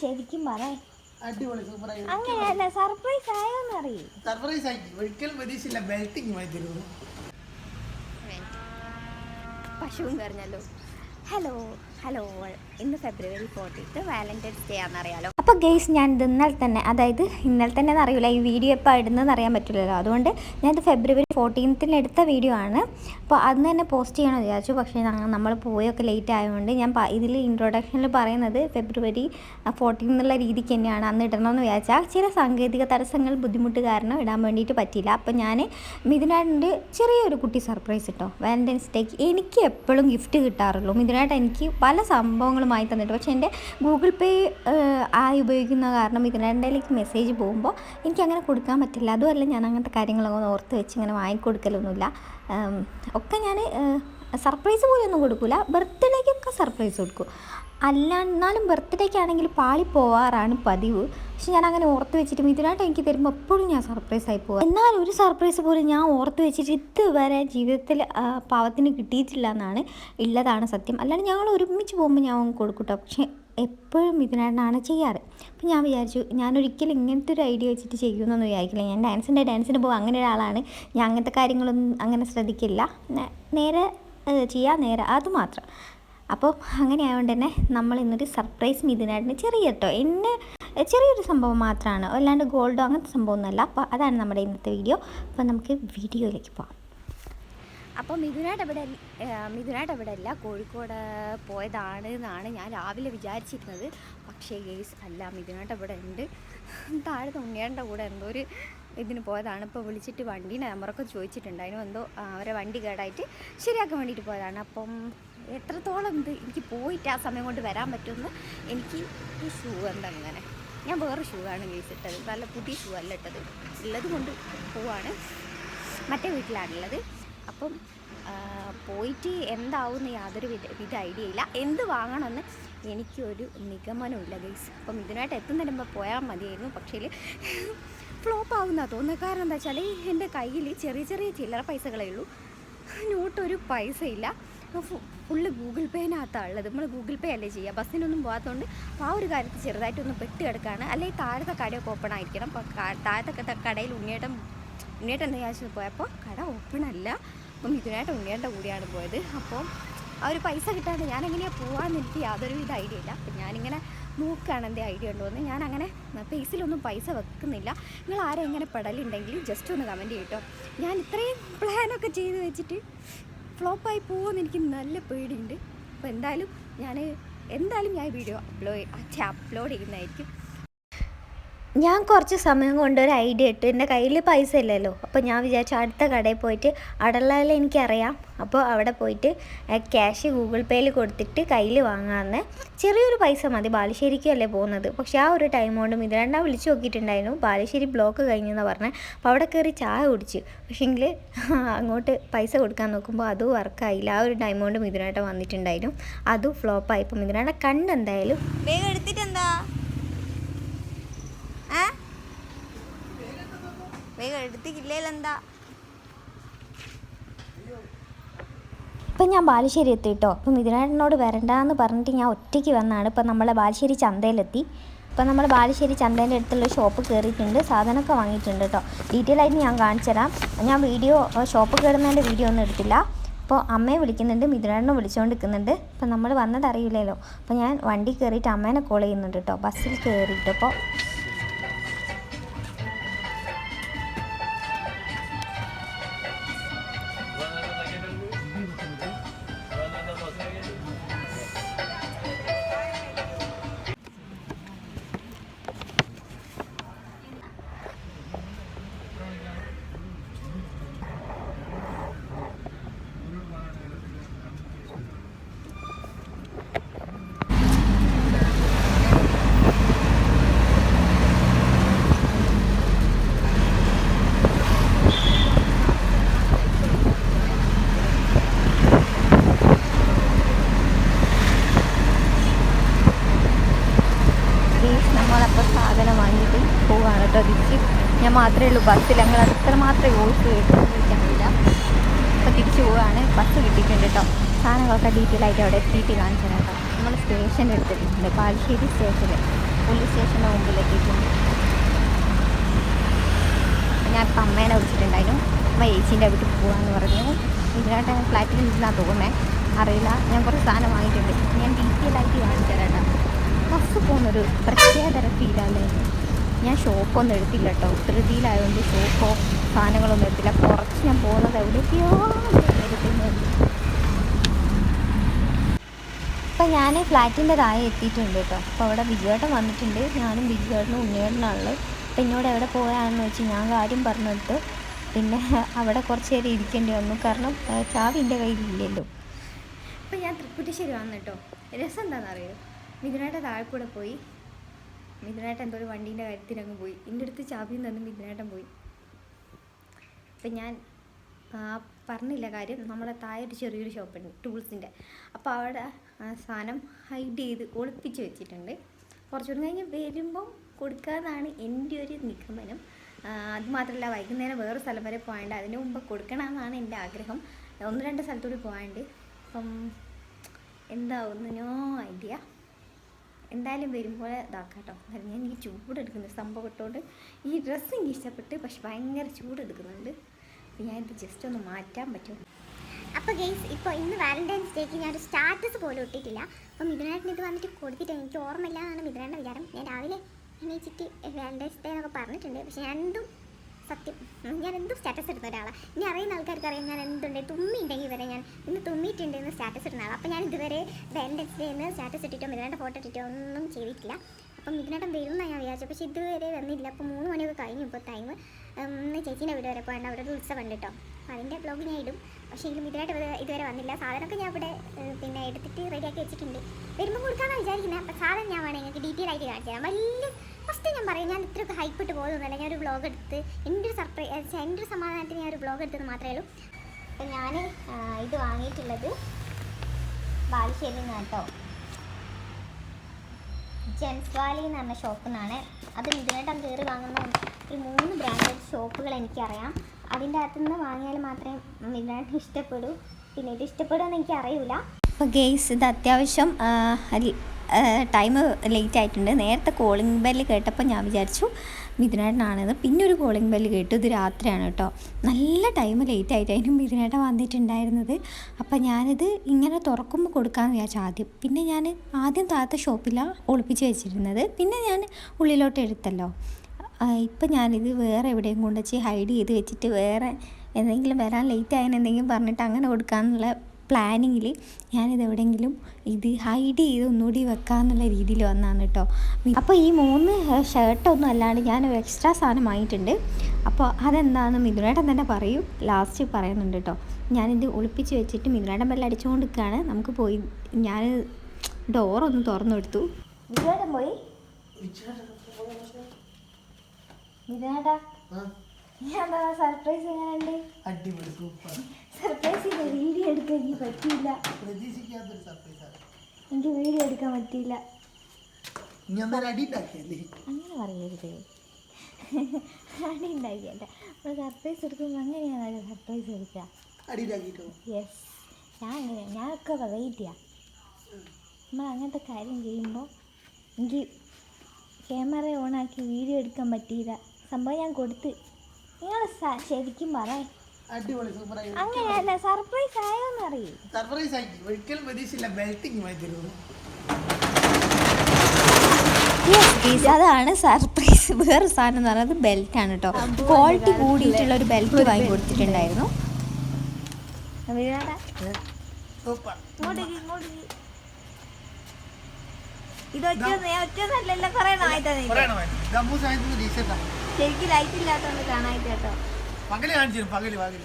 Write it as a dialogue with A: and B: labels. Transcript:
A: ശരിക്കും പറ.
B: അടിപൊളി
A: അങ്ങനെയല്ല സർപ്രൈസ് ആയോന്ന് അറിയൂ.
B: സർപ്രൈസ് ആയി ഒരിക്കലും പ്രതീക്ഷയില്ല.
A: പശുവും പറഞ്ഞല്ലോ ഹലോ ഹലോ ഇന്ന് ഫെബ്രുവരി ഫോർട്ടീത്ത് വാലന്റൈൻസ് ഡേ ആണെന്നറിയാലോ? അപ്പോൾ ഗെയ്സ് ഞാൻ ഇത് ഇന്നലെ തന്നെ അതായത് ഇന്നലെ തന്നെ അറിയില്ല ഈ വീഡിയോ എപ്പോൾ ഇടുന്നതെന്ന് അറിയാൻ പറ്റില്ലല്ലോ. അതുകൊണ്ട് ഞാനിത് ഫെബ്രുവരി ഫോർട്ടീൻത്തിന് എടുത്ത വീഡിയോ ആണ്. അപ്പോൾ അന്ന് തന്നെ പോസ്റ്റ് ചെയ്യണമെന്ന് വിചാരിച്ചു. പക്ഷേ നമ്മൾ പോയൊക്കെ ലേറ്റ് ആയതുകൊണ്ട് ഞാൻ ഇതിൽ ഇൻട്രൊഡക്ഷനിൽ പറയുന്നത് ഫെബ്രുവരി ഫോർട്ടീൻ എന്നുള്ള രീതിക്ക് തന്നെയാണ്. അന്ന് ഇടണമെന്ന് വിചാരിച്ചാൽ ചില സാങ്കേതിക തടസ്സങ്ങൾ ബുദ്ധിമുട്ട് കാരണം ഇടാൻ വേണ്ടിയിട്ട് പറ്റിയില്ല. അപ്പോൾ ഞാൻ മിഥുനാടിന്റെ ചെറിയൊരു കുട്ടി സർപ്രൈസ് ഇട്ടോ വാലന്റൈൻസ് ഡേക്ക് എനിക്ക് എപ്പോഴും ഗിഫ്റ്റ് കിട്ടാറുള്ളൂ. മിഥുനായിട്ട് എനിക്ക് സംഭവങ്ങളുമായി തന്നിട്ട് പക്ഷേ എന്റെ ഗൂഗിൾ പേ ആയി ഉപയോഗിക്കുന്ന കാരണം ഇതിനിടയിലേക്ക് മെസ്സേജ് പോകുമ്പോൾ എനിക്ക് അങ്ങനെ കൊടുക്കാൻ പറ്റില്ല. അതുമല്ല ഞാൻ അങ്ങനത്തെ കാര്യങ്ങളൊന്നും ഓർത്ത് വെച്ച് ഇങ്ങനെ വാങ്ങിക്കൊടുക്കലൊന്നുമില്ല. ഒക്കെ ഞാൻ സർപ്രൈസ് പോലെയൊന്നും കൊടുക്കില്ല ബർത്ത്ഡേക്കൊക്കെ സർപ്രൈസ് കൊടുക്കും. അല്ല എന്നാലും ബർത്ത്ഡേക്ക് ആണെങ്കിൽ പാളി പോവാറാണ് പതിവ്. പക്ഷെ ഞാൻ അങ്ങനെ ഓർത്ത് വെച്ചിട്ട് മിഥുനായിട്ട് എനിക്ക് തരുമ്പോൾ എപ്പോഴും ഞാൻ സർപ്രൈസ് ആയി പോവാം. എന്നാൽ ഒരു സർപ്രൈസ് പോലും ഞാൻ ഓർത്ത് വെച്ചിട്ട് ഇതുവരെ ജീവിതത്തിൽ പാവത്തിന് കിട്ടിയിട്ടില്ല എന്നാണ് ഉള്ളതാണ് സത്യം. അല്ലാണ്ട് ഞങ്ങൾ ഒരുമിച്ച് പോകുമ്പോൾ ഞാൻ കൊടുക്കൂട്ടോ പക്ഷേ എപ്പോഴും ഇതിനായിട്ടാണ് ചെയ്യാറ്. അപ്പം ഞാൻ വിചാരിച്ചു ഞാനൊരിക്കലും ഇങ്ങനത്തെ ഒരു ഐഡിയ വെച്ചിട്ട് ചെയ്യുമെന്നൊന്നും വിചാരിക്കില്ല. ഞാൻ ഡാൻസിന്റെ ഡാൻസിന് പോകും അങ്ങനെ ഒരാളാണ്. ഞാൻ അങ്ങനത്തെ കാര്യങ്ങളൊന്നും അങ്ങനെ ശ്രദ്ധിക്കില്ല. നേരെ ചെയ്യാൻ നേരെ. അത് മാത്രം. അപ്പോൾ അങ്ങനെ ആയതുകൊണ്ട് തന്നെ നമ്മൾ ഇന്നൊരു സർപ്രൈസ് മിഥുനായിട്ടിന് ചെറിയ കേട്ടോ എന്നെ ചെറിയൊരു സംഭവം മാത്രമാണ് അല്ലാണ്ട് ഗോൾഡോ അങ്ങനത്തെ സംഭവമൊന്നുമല്ല. അപ്പോൾ അതാണ് നമ്മുടെ ഇന്നത്തെ വീഡിയോ അപ്പോൾ നമുക്ക് വീഡിയോയിലേക്ക് പോകാം അപ്പോൾ മിഥുനായിട്ട് ഇവിടെ മിഥുനായിട്ട് ഇവിടെ അല്ല കോഴിക്കോട് പോയതാണ് എന്നാണ് ഞാൻ രാവിലെ വിചാരിച്ചിരുന്നത്. പക്ഷേ ഗേസ് അല്ല മിഥുനായിട്ട് ഇവിടെ ഉണ്ട് താഴെ ഉണ്ണിയാന്റെ കൂടെ എന്തോ ഒരു ഇതിന് പോയതാണ്. ഇപ്പോൾ വിളിച്ചിട്ട് വണ്ടീന്റെ നമ്പറൊക്കെ ചോദിച്ചിട്ടുണ്ടായിരുന്നു എന്തോ ആ, അവരെ വണ്ടി കേടായിട്ട് ശരിയാക്കാൻ വേണ്ടിയിട്ട് പോയതാണ്. അപ്പം എത്രത്തോളം ഇത് എനിക്ക് പോയിട്ട് ആ സമയം കൊണ്ട് വരാൻ പറ്റുമെന്ന് എനിക്ക് ഈ ഷൂ എന്താ അങ്ങനെ ഞാൻ വേറെ ഷൂ ആണ് ഗേസ് ഇട്ടത്. നല്ല പുതിയ ഷൂ അല്ല ഇട്ടത്. ഉള്ളത് കൊണ്ട് പോവാണ്. മറ്റേ വീട്ടിലാണുള്ളത്. അപ്പം പോയിട്ട് എന്താവുമെന്ന് യാതൊരു വിധ വിധ ഐഡിയ ഇല്ല. എന്ത് വാങ്ങണമെന്ന് എനിക്കൊരു നിഗമനമില്ല ഗൈസ് അപ്പം ഇതിനായിട്ട് എത്തുന്നതിന് മുമ്പ് പോയാൽ മതിയായിരുന്നു. പക്ഷേ ഫ്ലോപ്പ് ആവുന്ന തോന്നുന്നത് കാരണം എന്താ വെച്ചാൽ എന്റെ കയ്യിൽ ചെറിയ ചെറിയ ചില്ലറ പൈസകളേ ഉള്ളൂ. നോട്ടൊരു പൈസ ഇല്ല ഫുള്ള് ഗൂഗിൾ പേനകത്താണ് ഉള്ളത്. നമ്മൾ ഗൂഗിൾ പേ അല്ലേ ചെയ്യുക ബസ്സിനൊന്നും പോകാത്തതുകൊണ്ട് അപ്പോൾ ആ ഒരു കാര്യത്തിൽ ചെറുതായിട്ടൊന്ന് പെട്ട് കിടക്കുകയാണ് അല്ലെങ്കിൽ താഴത്തെ കടയൊക്കെ ഓപ്പൺ ആയിരിക്കണം. അപ്പോൾ താഴത്തെ കടയിൽ ഉണ്ണിയേട്ടൻ ഉണ്ണിയേട്ടൻ ആവശ്യം പോയപ്പോൾ കട ഓപ്പൺ അല്ല. അപ്പം ഇതിനായിട്ട് ഉണ്ണിയേട്ടന്റെ കൂടിയാണ് പോയത്. അപ്പോൾ ആ ഒരു പൈസ കിട്ടാതെ ഞാൻ എങ്ങനെയാണ് പോകാമെന്ന് എനിക്ക് യാതൊരുവിധ ഐഡിയ ഇല്ല. അപ്പം ഞാനിങ്ങനെ നോക്കുകയാണ് എന്റെ ഐഡിയ ഉണ്ടോ എന്ന് ഞാൻ അങ്ങനെ പേസിലൊന്നും പൈസ വെക്കുന്നില്ല. നിങ്ങൾ ആരെങ്ങനെ പെടലുണ്ടെങ്കിൽ ജസ്റ്റ് ഒന്ന് കമന്റ് ചെയ്യട്ടോ ഞാൻ ഇത്രയും പ്ലാനൊക്കെ ചെയ്ത് വെച്ചിട്ട് ഫ്ലോപ്പായി പോകുമെന്ന് എനിക്ക് നല്ല പേടിയുണ്ട്. അപ്പോൾ എന്തായാലും ഞാൻ എന്തായാലും ഞാൻ വീഡിയോ അപ്ലോഡ് അപ്ലോഡ് ചെയ്യുന്നതായിരിക്കും. ഞാൻ കുറച്ച് സമയം കൊണ്ട് ഒരു ഐഡിയ ഇട്ടു. എന്റെ കയ്യിൽ പൈസ ഇല്ലല്ലോ. അപ്പോൾ ഞാൻ വിചാരിച്ചു അടുത്ത കടയിൽ പോയിട്ട് അടലാൽ എനിക്കറിയാം. അപ്പോൾ അവിടെ പോയിട്ട് ക്യാഷ് ഗൂഗിൾ പേയിൽ കൊടുത്തിട്ട് കയ്യിൽ വാങ്ങാമെന്ന്. ചെറിയൊരു പൈസ മതി. ബാലുശ്ശേരിക്കല്ലേ പോകുന്നത്. പക്ഷേ ആ ഒരു ടൈം കൊണ്ട് രണ്ടാം വിളിച്ച് നോക്കിയിട്ടുണ്ടായിരുന്നു. ബാലുശ്ശേരി ബ്ലോക്ക് കഴിഞ്ഞെന്ന് പറഞ്ഞാൽ അപ്പോൾ അവിടെ കയറി ചായ കുടിച്ചു. പക്ഷേങ്കിൽ അങ്ങോട്ട് പൈസ കൊടുക്കാൻ നോക്കുമ്പോൾ അതും വർക്കായില്ല ആ ഒരു ടൈം കൊണ്ട് ഇതിനായിട്ട് വന്നിട്ടുണ്ടായിരുന്നു. അതും ഫ്ലോപ്പായി ഇപ്പം ഇതിനായിട്ട് കണ്ടെന്തായാലും
C: വേഗം എടുത്തിട്ടെന്താ? വേഗം
A: ഇപ്പം ഞാൻ ബാലുശ്ശേരി എത്തി കേട്ടോ അപ്പം ഇതിനോട് വരണ്ടാന്ന് പറഞ്ഞിട്ട് ഞാൻ ഒറ്റയ്ക്ക് വന്നാണ്. ഇപ്പം നമ്മളെ ബാലുശ്ശേരി ചന്തയിലെത്തി. ഇപ്പം നമ്മൾ ബാലുശ്ശേരി ചന്തേന്റെ അടുത്തുള്ള ഷോപ്പ് കയറിയിട്ടുണ്ട്. സാധനമൊക്കെ വാങ്ങിയിട്ടുണ്ട് കേട്ടോ. ഡീറ്റെയിൽ ആയിട്ട് ഞാൻ കാണിച്ചു തരാം. ഞാൻ വീഡിയോ ഷോപ്പ് കയറുന്നതിന്റെ വീഡിയോ ഒന്നും എടുത്തില്ല. അപ്പോൾ അമ്മയെ വിളിക്കുന്നുണ്ട്. മിഥുനാടിനെ വിളിച്ചുകൊണ്ട് നിൽക്കുന്നുണ്ട് അപ്പം നമ്മൾ വന്നത് അറിയില്ലല്ലോ. അപ്പോൾ ഞാൻ വണ്ടി കയറിയിട്ട് അമ്മേനെ കോൾ ചെയ്യുന്നുണ്ട് കേട്ടോ. ബസ്സിൽ കയറിയിട്ട്. അപ്പോൾ നമ്മളപ്പോൾ സാധനം വാങ്ങിയിട്ട് പോവാണ് കേട്ടോ തിരിച്ച്. ഞാൻ മാത്രമേ ഉള്ളൂ ബസ്സിൽ ഞങ്ങൾ അത്ര മാത്രമേ വോയിസ് കേൾക്കാനില്ല അപ്പോൾ തിരിച്ച് പോവുകയാണ് ബസ് കിട്ടിയിട്ടുണ്ട് കേട്ടോ. സാധനങ്ങളൊക്കെ ഡീറ്റെയിൽ ആയിട്ട് അവിടെ എത്തിയിട്ട് കാണിച്ചു കേട്ടോ. നമ്മൾ സ്റ്റേഷൻ എടുത്തിട്ടുണ്ട്. പാലശ്ശേരി സ്റ്റേഷനിൽ പോലീസ് സ്റ്റേഷന്റെ മുമ്പിലെത്തിയിട്ടുണ്ട് ഞാൻ ഇപ്പം അമ്മേനെ വിളിച്ചിട്ടുണ്ടായിരുന്നു. അമ്മ ചേച്ചീന്റെ വീട്ടിൽ പോകാമെന്ന് പറഞ്ഞു. ഇതിനായിട്ട് ഫ്ലാറ്റിൽ ഇരുന്നാ തോന്നേ അറിയില്ല. ഞാൻ കുറച്ച് സാധനം വാങ്ങിയിട്ടുണ്ട്. ഞാൻ ഡീറ്റെയിൽ ആയിട്ട് കാണിച്ചു തരാം ബസ് പോകുന്നൊരു പ്രത്യേകതര ഫീലാണ് ഞാൻ ഷോപ്പൊന്നും എടുത്തില്ല കേട്ടോ. ധൃതിയിലായതുകൊണ്ട് ഷോപ്പോ സാധനങ്ങളൊന്നും എടുത്തില്ല. കുറച്ച് ഞാൻ പോകുന്നത് എടുക്കുന്നത് അപ്പം ഞാൻ ഫ്ലാറ്റിന്റെ താഴെ എത്തിയിട്ടുണ്ട് കേട്ടോ. അപ്പോൾ അവിടെ ബിജുവേട്ടൻ വന്നിട്ടുണ്ട്. ഞാനും ബിജുവേട്ടനും ഉണ്ണിയേട്ടനാണുള്ളത് അപ്പം എന്നോട് എവിടെ പോകാണെന്ന് വെച്ച് ഞാൻ കാര്യം പറഞ്ഞിട്ട് പിന്നെ അവിടെ കുറച്ച് നേരം ഇരിക്കേണ്ടി വന്നു. കാരണം ചാവിന്റെ കയ്യിലില്ലല്ലോ. അപ്പം ഞാൻ തൃക്കുറ്റിശ്ശേരി വന്നിട്ടോ രസം എന്താണെന്നറിയോ? മിഥുനായിട്ട് താഴെ കൂടെ പോയി. മിഥുനായിട്ട് എന്തോ ഒരു വണ്ടീന്റെ കാര്യത്തിനങ്ങ് പോയി. എന്റെ അടുത്ത് ചാവിയും നിന്ന് മിഥുനേട്ടൻ പോയി. അപ്പം ഞാൻ പറഞ്ഞില്ല കാര്യം. നമ്മളെ താഴെ ഒരു ചെറിയൊരു ഷോപ്പുണ്ട് ടൂൾസിന്റെ അപ്പോൾ അവിടെ സാധനം ഹൈഡ് ചെയ്ത് ഒളിപ്പിച്ച് വെച്ചിട്ടുണ്ട്. കുറച്ചുകൂടി കഴിഞ്ഞ് വരുമ്പം കൊടുക്കാമെന്നാണ് എന്റെ ഒരു നിഗമനം. അതുമാത്രമല്ല വൈകുന്നേരം വേറെ സ്ഥലം വരെ പോകാണ്ട് അതിന് മുമ്പ് കൊടുക്കണമെന്നാണ് എന്റെ ആഗ്രഹം. ഒന്ന് രണ്ട് സ്ഥലത്തൂടി പോകാണ്ട് അപ്പം നോ ഐഡിയ എന്തായാലും വരുമ്പോൾ ഇതാക്കാം കേട്ടോ കാരണം ഞാൻ എനിക്ക് ചൂടെടുക്കുന്ന സംഭവം ഇട്ടുകൊണ്ട് ഈ ഡ്രസ്സ് എനിക്ക് ഇഷ്ടപ്പെട്ട് പക്ഷെ ഭയങ്കര ചൂടെടുക്കുന്നുണ്ട്. അപ്പോൾ ഞാൻ ഇത് ജസ്റ്റ് ഒന്ന് മാറ്റാൻ പറ്റും
D: അപ്പോൾ ഗെയ്സ് ഇപ്പോൾ ഇന്ന് വാലന്റൈൻസ് ഡേക്ക് ഞാനൊരു സ്റ്റാറ്റസ് പോലും ഇട്ടിട്ടില്ല. അപ്പം മിഥുനായിട്ട് ഇത് വന്നിട്ട് കൊടുത്തിട്ട് എനിക്ക് ഓർമ്മയില്ല എന്നാണ് മിഥുനാന്റെ വിചാരം. ഞാൻ രാവിലെ എണീച്ചിട്ട് വാലന്റൈൻസ് ഡേ എന്നൊക്കെ പറഞ്ഞിട്ടുണ്ട്. പക്ഷേ ഞാൻ സത്യം. ഞാൻ എന്തും സ്റ്റാറ്റസ് ഇടുന്ന ഒരാളാണ് ഇനി അറിയുന്ന ആൾക്കാർക്ക് അറിയാം ഞാൻ എന്തുണ്ട്. തുമ്മി ഉണ്ടെങ്കിൽ വരെ ഞാൻ ഇന്ന് തുമ്മിയിട്ടുണ്ട് എന്ന് സ്റ്റാറ്റസ് ഇടുന്ന ആളാണ് അപ്പോൾ ഞാൻ ഇതുവരെ വാലന്റൈൻസ് ഡേ എന്ന് സ്റ്റാറ്റസ് ഇട്ടിട്ടോ മിഥുനാന്റെ ഫോട്ടോ ഇട്ടിട്ടോ ഒന്നും ചെയ്തിട്ടില്ല. അപ്പം മിഥുനാട്ടം വരും എന്നാണ് ഞാൻ വിചാരിച്ചു. പക്ഷേ ഇതുവരെ വന്നില്ല. അപ്പോൾ മൂന്ന് മണിയൊക്കെ കഴിഞ്ഞു ഇപ്പോൾ ടൈം ചേച്ചീന്റെ വീട് വരെ പോകേണ്ട. അവിടെ ഒരു ഉത്സവം ഉണ്ട് കേട്ടോ അതിന്റെ ബ്ലോഗ് ഞാൻ ഇടും. പക്ഷേ എങ്കിലും ഇതിനായിട്ട് ഇതുവരെ വന്നില്ല. സാധനമൊക്കെ ഞാൻ ഇവിടെ പിന്നെ എടുത്തിട്ട് റെഡിയാക്കി വെച്ചിട്ടുണ്ട്. വരുമ്പോൾ കൊടുക്കാമെന്നാണ് വിചാരിക്കുന്നത് അപ്പോൾ സാധനം ഞാൻ വേണമെങ്കിൽ ഡീറ്റെയിൽ ആയിട്ട് കാണിച്ചു തരാം. വലിയ ഫസ്റ്റ് ഞാൻ പറയും ഞാൻ ഇത്രയൊക്കെ ഹൈപ്പിട്ട് പോകുന്നില്ല ഞാൻ ഒരു വ്ളോഗ് എടുത്ത് എന്റെ ഒരു സർപ്രൈസ് എന്റെ ഒരു സമാധാനത്തിന് ഞാൻ ഒരു വ്ളോഗ് എടുത്തത് മാത്രമേ ഉള്ളൂ. അപ്പോൾ ഞാൻ ഇത് വാങ്ങിയിട്ടുള്ളത് ബാലുശ്ശേരി നിന്നാണ് കേട്ടോ ജെൻസ് വാലി എന്ന് പറഞ്ഞ ഷോപ്പിൽ നിന്നാണ് അത് ഇതിനായിട്ട് കയറി വാങ്ങുന്ന ഈ മൂന്ന് ബ്രാൻഡഡ് ഷോപ്പുകൾ എനിക്കറിയാം. അതിന്റെ അകത്തു നിന്ന് വാങ്ങിയാൽ മാത്രമേ ഇതിനായിട്ട് ഇഷ്ടപ്പെടൂ. പിന്നെ ഇത് ഇഷ്ടപ്പെടുമെന്ന് എനിക്ക് അറിയില്ല
A: അപ്പോൾ ഗെയ്സ് ഇത് അത്യാവശ്യം ടൈം ലേറ്റ് ആയിട്ടുണ്ട്. നേരത്തെ കോളിംഗ് ബെല്ല് കേട്ടപ്പോൾ ഞാൻ വിചാരിച്ചു മിഥുനേട്ടനാണെന്ന്. പിന്നെ ഒരു കോളിംഗ് ബെല്ല് കേട്ടു. ഇത് രാത്രിയാണ് കേട്ടോ. നല്ല ടൈം ലേറ്റ് ആയിട്ടായിരുന്നു മിഥുനേട്ടൻ വന്നിട്ടുണ്ടായിരുന്നത്. അപ്പോൾ ഞാനിത് ഇങ്ങനെ തുറക്കുമ്പോൾ കൊടുക്കാമെന്ന് വിചാരിച്ചു ആദ്യം. പിന്നെ ഞാൻ ആദ്യം താഴത്തെ ഷോപ്പിലാണ് ഒളിപ്പിച്ച് വെച്ചിരുന്നത്. പിന്നെ ഞാൻ ഉള്ളിലോട്ട് എടുത്തല്ലോ. ഇപ്പം ഞാനിത് വേറെ എവിടെയും കൊണ്ടുവച്ച് ഹൈഡ് ചെയ്ത് വെച്ചിട്ട് വേറെ എന്തെങ്കിലും വരാൻ ലേറ്റ് ആയെന്ന് എന്തെങ്കിലും പറഞ്ഞിട്ട് അങ്ങനെ കൊടുക്കാമെന്നുള്ള പ്ലാനിങ്ങിൽ ഞാനിത് എവിടെയെങ്കിലും ഇത് ഹൈഡ് ചെയ്ത് ഒന്നുകൂടി വെക്കാമെന്നുള്ള രീതിയിൽ വന്നതാണ് കേട്ടോ അപ്പോൾ ഈ മൂന്ന് ഷർട്ടൊന്നും അല്ലാണ്ട് ഞാൻ എക്സ്ട്രാ സാധനം വാങ്ങിയിട്ടുണ്ട്. അപ്പോൾ അതെന്താണെന്ന് മിഥുനേട്ടൻ തന്നെ പറയും. ലാസ്റ്റ് പറയുന്നുണ്ട് കേട്ടോ ഞാനിത് ഒളിപ്പിച്ച് വെച്ചിട്ട് മിഥുനേട്ടൻ വല്ല അടിച്ചുകൊണ്ട് നിൽക്കുകയാണ് നമുക്ക് പോയി ഞാൻ ഡോറൊന്ന് തുറന്നു കൊടുത്തു മിഥുനേട്ടൻ പോയി? മിഥുനേട്ടാ? ഞാൻ സർപ്രൈസ് എങ്ങനെയുണ്ട്?
B: അടിപൊളി സൂപ്പർ
A: സർപ്രൈസ് ചെയ്ത വീഡിയോ എടുക്കാൻ എനിക്ക് പറ്റിയില്ല.
B: പ്രതീക്ഷിക്കാത്തൊരു സർപ്രൈസാണ്
A: എനിക്ക് വീഡിയോ എടുക്കാൻ പറ്റിയില്ല. അങ്ങനെ പറയരുത്. അടി ഉണ്ടാക്കിയല്ല. നമ്മൾ സർപ്രൈസ് എടുക്കുമ്പോൾ അങ്ങനെയാണ് സർപ്രൈസ് എടുക്കുക. യെസ് ഞാൻ അങ്ങനെ ഞാനൊക്കെ ചെയ്യാം. നമ്മൾ അങ്ങനത്തെ കാര്യം ചെയ്യുമ്പോൾ എനിക്ക് ക്യാമറ ഓണാക്കി വീഡിയോ എടുക്കാൻ പറ്റിയില്ല. സംഭവം ഞാൻ കൊടുത്ത്. നിങ്ങൾ ശരിക്കും പറയാം.
B: അടിപൊളി സൂപ്പറായി
A: അങ്ങനെയല്ല സർപ്രൈസ് ആയോന്ന് അറിയൂ.
B: സർപ്രൈസ് ആയി. ഒരിക്കലും പ്രതീക്ഷയില്ല. ബെൽറ്റിങ് വാങ്ങിത്തരുന്നു
A: അതാണ് സർപ്രൈസ് വേറെ സാധനം എന്ന് പറയുന്നത് ബെൽറ്റ് ആണ് കേട്ടോ ക്വാളിറ്റി കൂടിയിട്ടുള്ള ഒരു ബെൽറ്റ് വാങ്ങി കൊടുത്തിട്ടുണ്ടായിരുന്നു.
B: സൂപ്പർ.
C: ഇത് ഒറ്റ നല്ലല്ല കുറെ നായിട്ടാണ് ശരിക്കും ലൈറ്റ് ഇല്ലാത്തോണ്ട് കാണായിട്ട് കേട്ടോ.
B: പകൽ കാണിച്ചു തരും പകൽ പകൽ.